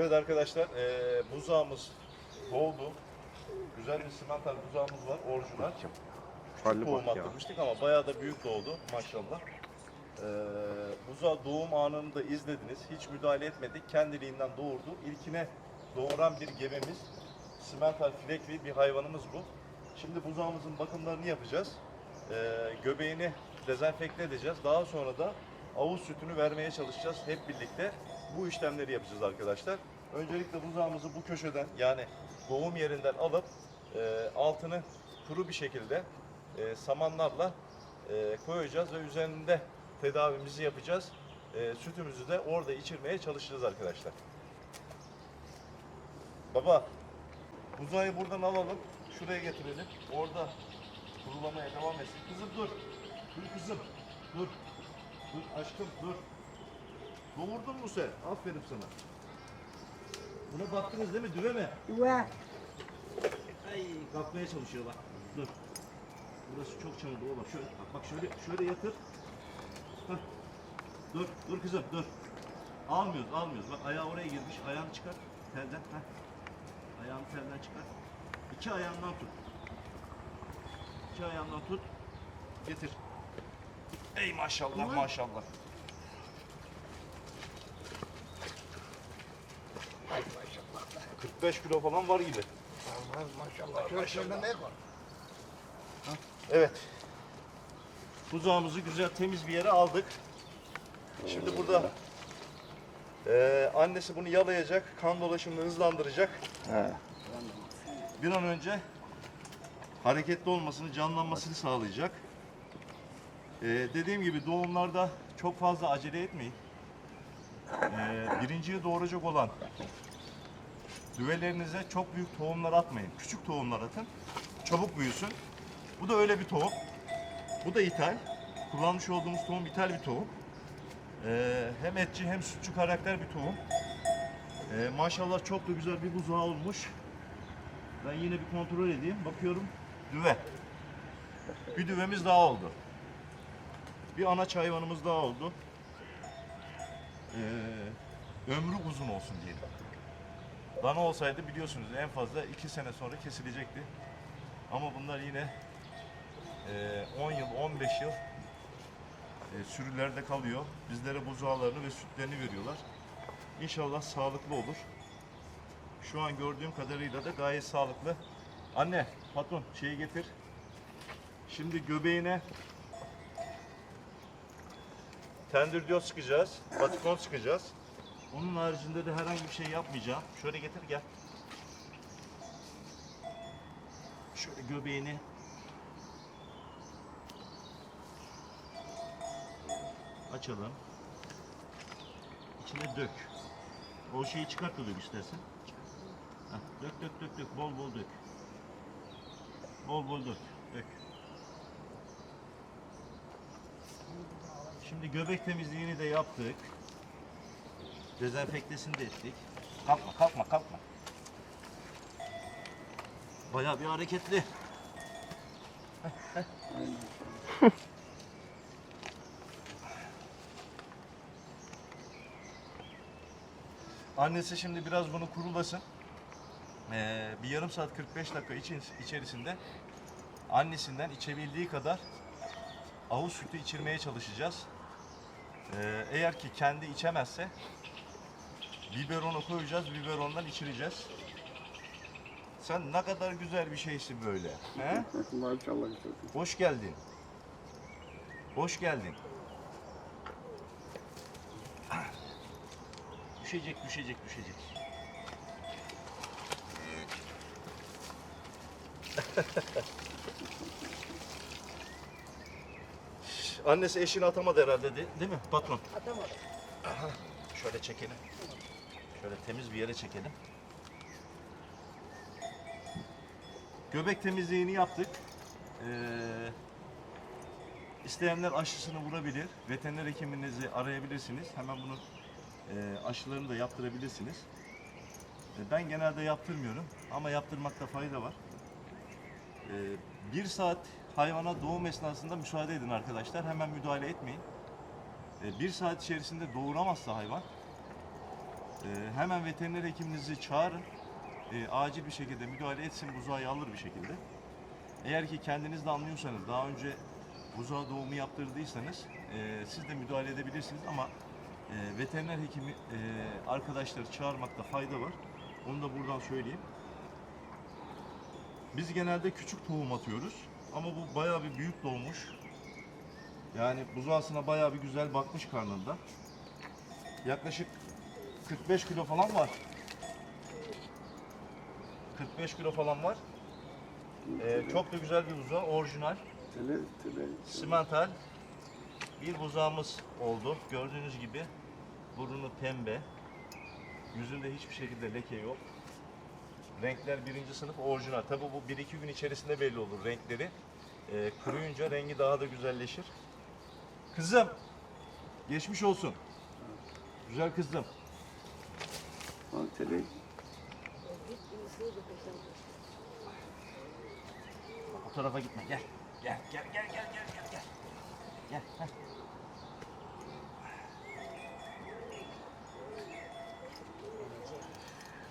arkadaşlar eee buzağımız doldu. Güzel bir simental buzağımız var orijinal. Bak ya. attırmıştık ama bayağı da büyük doğdu maşallah. Ee, buzağı doğum anını da izlediniz. Hiç müdahale etmedik. Kendiliğinden doğurdu. İlkine doğuran bir gemimiz. Simental filekli bir hayvanımız bu. Şimdi buzağımızın bakımlarını yapacağız. Ee, göbeğini dezenfekte edeceğiz. Daha sonra da avuz sütünü vermeye çalışacağız. Hep birlikte bu işlemleri yapacağız arkadaşlar. Öncelikle buzağımızı bu köşeden yani doğum yerinden alıp e, altını kuru bir şekilde e, samanlarla e, koyacağız ve üzerinde tedavimizi yapacağız. E, sütümüzü de orada içirmeye çalışacağız arkadaşlar. Baba, buzağı buradan alalım. Şuraya getirelim. Orada kurulamaya devam etsin. Kızım dur. Dur kızım. Dur. Dur aşkım dur. Doğurdun mu sen? Aferin sana. Buna baktınız değil mi? Düve mi? Ve Ay kalkmaya çalışıyor bak. Dur. Burası çok çamurlu oğlum. Şöyle bak, bak şöyle şöyle yatır. Hah. Dur dur kızım dur. Almıyoruz almıyoruz. Bak ayağı oraya girmiş. Ayağını çıkar. Telden. Heh. Ayağını telden çıkar. İki ayağından tut. İki ayağından tut. Getir. Ey maşallah maşallah. 45 kilo falan var gibi. Allah maşallah. Şöyle ne var? Evet. Buzağımızı güzel temiz bir yere aldık. Şimdi burada eee, annesi bunu yalayacak, kan dolaşımını hızlandıracak. He. Bir an önce hareketli olmasını, canlanmasını sağlayacak. Eee, dediğim gibi doğumlarda çok fazla acele etmeyin. Eee birinciyi doğuracak olan düvelerinize çok büyük tohumlar atmayın. Küçük tohumlar atın. Çabuk büyüsün. Bu da öyle bir tohum. Bu da ithal. Kullanmış olduğumuz tohum ithal bir tohum. Ee, hem etçi hem sütçü karakter bir tohum. Ee, maşallah çok da güzel bir buzağı olmuş. Ben yine bir kontrol edeyim. Bakıyorum düve. Bir düvemiz daha oldu. Bir anaç hayvanımız daha oldu. Ee, ömrü uzun olsun diyelim. Dana olsaydı biliyorsunuz en fazla iki sene sonra kesilecekti. Ama bunlar yine e, 10 yıl, 15 yıl e, sürülerde kalıyor. Bizlere buzağlarını ve sütlerini veriyorlar. İnşallah sağlıklı olur. Şu an gördüğüm kadarıyla da gayet sağlıklı. Anne, patron şeyi getir. Şimdi göbeğine tendür diyor sıkacağız. Patikon sıkacağız. Onun haricinde de herhangi bir şey yapmayacağım. Şöyle getir gel. Şöyle göbeğini açalım. İçine dök. O şeyi çıkart istersen. Heh, dök dök dök dök bol bol dök. Bol bol dök. Dök. Şimdi göbek temizliğini de yaptık. Dezenfektesini de ettik. Kalkma kalkma kalkma. Bayağı bir hareketli. Annesi şimdi biraz bunu kurulasın. Ee, bir yarım saat 45 dakika için, içerisinde annesinden içebildiği kadar avuz sütü içirmeye çalışacağız. Ee, eğer ki kendi içemezse biberonu koyacağız, biberondan içireceğiz. Sen ne kadar güzel bir şeysin böyle. He? Maşallah. Hoş geldin. Hoş geldin. Düşecek, düşecek, düşecek. Annesi eşini atamadı herhalde de- değil mi patron? Atamadım. Şöyle çekelim. Şöyle temiz bir yere çekelim. Göbek temizliğini yaptık. Ee, isteyenler aşısını vurabilir. Veteriner hekiminizi arayabilirsiniz. Hemen bunun e, aşılarını da yaptırabilirsiniz. E, ben genelde yaptırmıyorum ama yaptırmakta fayda var. E, bir saat hayvana doğum esnasında müsaade edin arkadaşlar. Hemen müdahale etmeyin. E, bir saat içerisinde doğuramazsa hayvan Ee, hemen veteriner hekiminizi çağırın. Ee, acil bir şekilde müdahale etsin, buzağı alır bir şekilde. Eğer ki kendiniz de anlıyorsanız, daha önce buzağı doğumu yaptırdıysanız e, siz de müdahale edebilirsiniz ama e, veteriner hekimi e, arkadaşları çağırmakta fayda var. Onu da buradan söyleyeyim. Biz genelde küçük tohum atıyoruz ama bu bayağı bir büyük doğmuş. Yani buzağısına bayağı bir güzel bakmış karnında. Yaklaşık 45 kilo falan var. 45 kilo falan var. Ee, çok da güzel bir buzağı, orijinal, Tele, tele. simental bir buzağımız oldu. Gördüğünüz gibi burnu pembe, yüzünde hiçbir şekilde leke yok. Renkler birinci sınıf orijinal. Tabi bu 1-2 gün içerisinde belli olur renkleri. Ee, kuruyunca rengi daha da güzelleşir. Kızım, geçmiş olsun. Güzel kızım. Tele. O tarafa gitme. Gel. Gel, gel, gel, gel, gel, gel, gel. Gel. heh.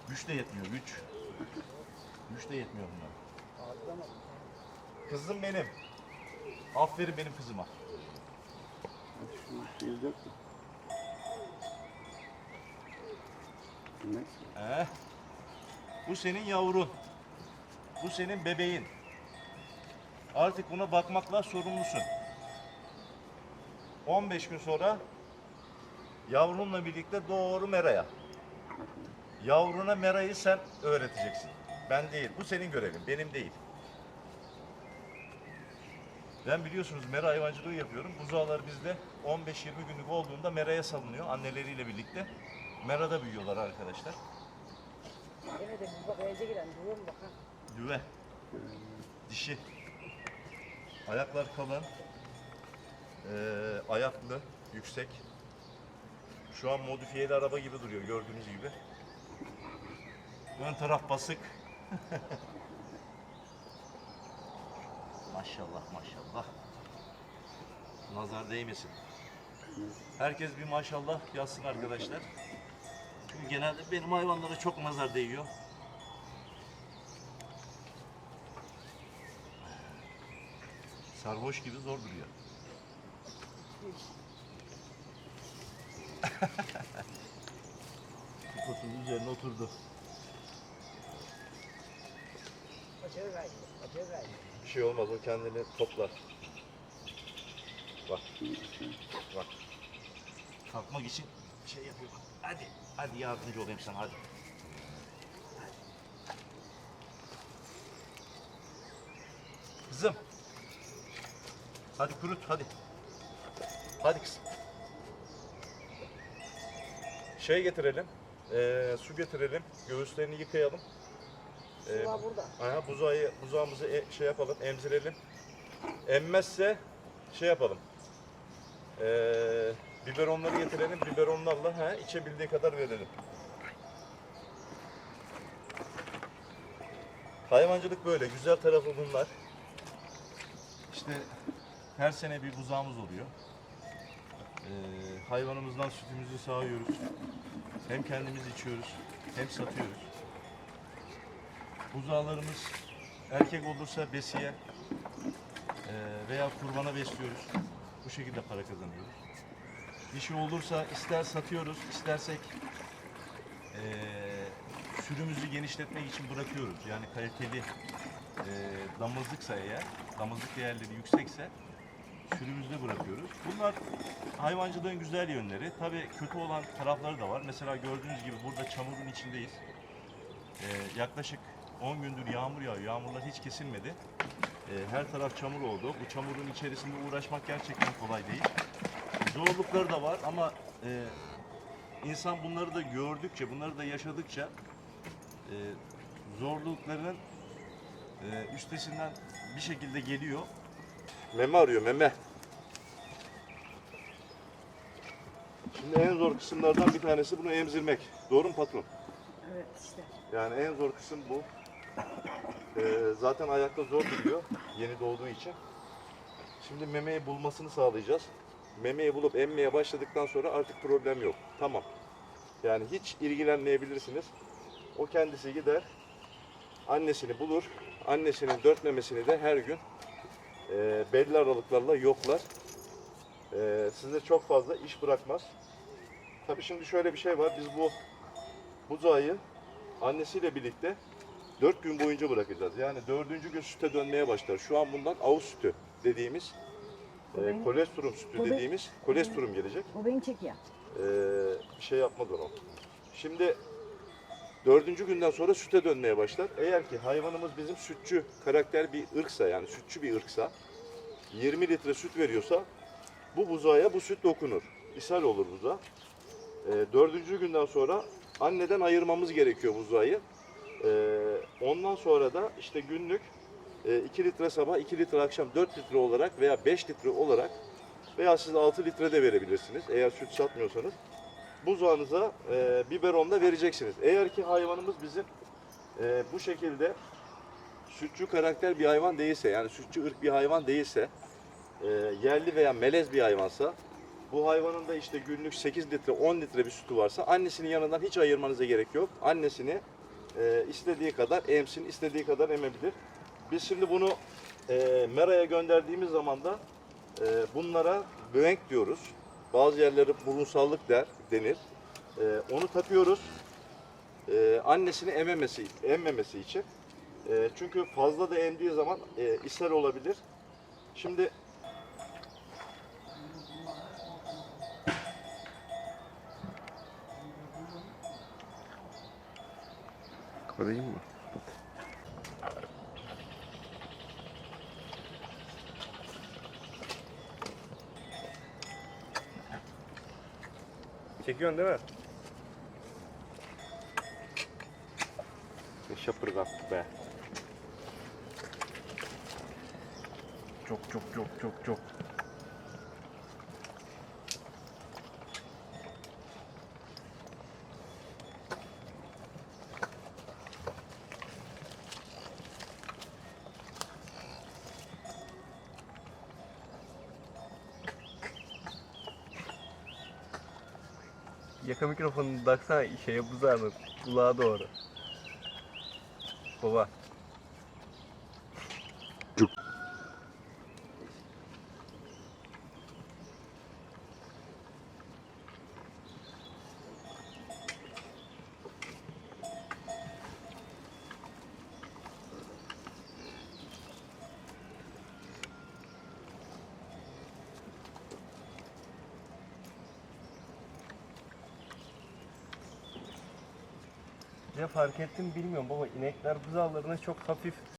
Güç de yetmiyor, güç. Güç de yetmiyor bunlar. Kızım benim. Aferin benim kızıma. Hadi şunu? Neyse. Eh. Bu senin yavrun. Bu senin bebeğin. Artık buna bakmakla sorumlusun. 15 gün sonra yavrunla birlikte doğru meraya. Yavruna merayı sen öğreteceksin. Ben değil. Bu senin görevin. Benim değil. Ben biliyorsunuz mera hayvancılığı yapıyorum. Buzağlar bizde 15-20 günlük olduğunda meraya salınıyor anneleriyle birlikte. Merada büyüyorlar arkadaşlar. Evet, bir bak evde giren mu bak ha. Düve. Dişi. Ayaklar kalın. Ee, ayaklı, yüksek. Şu an modifiyeli araba gibi duruyor gördüğünüz gibi. Ön taraf basık. maşallah maşallah. Nazar değmesin. Herkes bir maşallah yazsın arkadaşlar. Çünkü genelde benim hayvanlara çok nazar değiyor. Sarhoş gibi zor duruyor. Kutusunun üzerine oturdu. Bir şey olmaz o kendini toplar. Bak. Bak. Kalkmak için şey yapıyor. Hadi. Hadi yardımcı olayım sana hadi. Kızım. Hadi kurut hadi. Hadi kızım. Şey getirelim. eee, su getirelim. Göğüslerini yıkayalım. Eee, Sıva burada. Aha, buzağı, buzağımızı e- şey yapalım, emzirelim. Emmezse şey yapalım. Ee, biberonları getirelim, biberonlarla ha, içebildiği kadar verelim. Hayvancılık böyle, güzel tarafı bunlar. İşte her sene bir buzağımız oluyor. Ee, hayvanımızdan sütümüzü sağıyoruz. Hem kendimiz içiyoruz, hem satıyoruz. Buzağlarımız erkek olursa besiye eee, veya kurbana besliyoruz. Bu şekilde para kazanıyoruz. Dişi olursa ister satıyoruz, istersek eee, sürümüzü genişletmek için bırakıyoruz. Yani kaliteli eee damızlıksa eğer, damızlık değerleri yüksekse sürümüzde bırakıyoruz. Bunlar hayvancılığın güzel yönleri. Tabii kötü olan tarafları da var. Mesela gördüğünüz gibi burada çamurun içindeyiz. Ee, yaklaşık 10 gündür yağmur yağıyor. Yağmurlar hiç kesilmedi. Ee, her taraf çamur oldu. Bu çamurun içerisinde uğraşmak gerçekten kolay değil. Zorlukları da var ama e, insan bunları da gördükçe, bunları da yaşadıkça e, zorluklarının e, üstesinden bir şekilde geliyor. Meme arıyor, meme. Şimdi en zor kısımlardan bir tanesi bunu emzirmek. Doğru mu patron? Evet işte. Yani en zor kısım bu. Ee, zaten ayakta zor duruyor yeni doğduğu için. Şimdi memeyi bulmasını sağlayacağız. Memeyi bulup emmeye başladıktan sonra artık problem yok. Tamam. Yani hiç ilgilenmeyebilirsiniz. O kendisi gider, annesini bulur. Annesinin dört memesini de her gün e, belli aralıklarla yoklar. E, size çok fazla iş bırakmaz. Tabii şimdi şöyle bir şey var. Biz bu buzağıyı annesiyle birlikte 4 gün boyunca bırakacağız. Yani dördüncü gün süte dönmeye başlar. Şu an bundan avuz sütü dediğimiz e, benim- kolestrum sütü dediğimiz kolestrum gelecek. Bu beni çekiyor. Ee, bir şey yapmaz o. Şimdi dördüncü günden sonra süte dönmeye başlar. Eğer ki hayvanımız bizim sütçü karakter bir ırksa yani sütçü bir ırksa 20 litre süt veriyorsa bu buzağa bu süt dokunur. İshal olur buzağa. Ee, dördüncü günden sonra anneden ayırmamız gerekiyor buzağı. Ee, ondan sonra da işte günlük 2 litre sabah 2 litre akşam 4 litre olarak veya 5 litre olarak veya siz 6 litre de verebilirsiniz eğer süt satmıyorsanız. Buzağınıza e, biberonla vereceksiniz. Eğer ki hayvanımız bizim e, bu şekilde sütçü karakter bir hayvan değilse yani sütçü ırk bir hayvan değilse e, yerli veya melez bir hayvansa bu hayvanın da işte günlük 8 litre 10 litre bir sütü varsa annesinin yanından hiç ayırmanıza gerek yok. Annesini e, istediği kadar emsin, istediği kadar emebilir. Biz şimdi bunu e, meraya gönderdiğimiz zaman da e, bunlara böğenk diyoruz. Bazı yerleri burunsallık der, denir. E, onu takıyoruz. E, annesini ememesi, emmemesi için. E, çünkü fazla da emdiği zaman e, ishal olabilir. Şimdi Kapatayım mı? Çekiyorsun değil mi? Ne şapırdattı be. Çok çok çok çok çok. Yaka mikrofonunu taksana şeye buzağına, kulağa doğru. Baba. Fark ettim bilmiyorum baba inekler buzağlarına çok hafif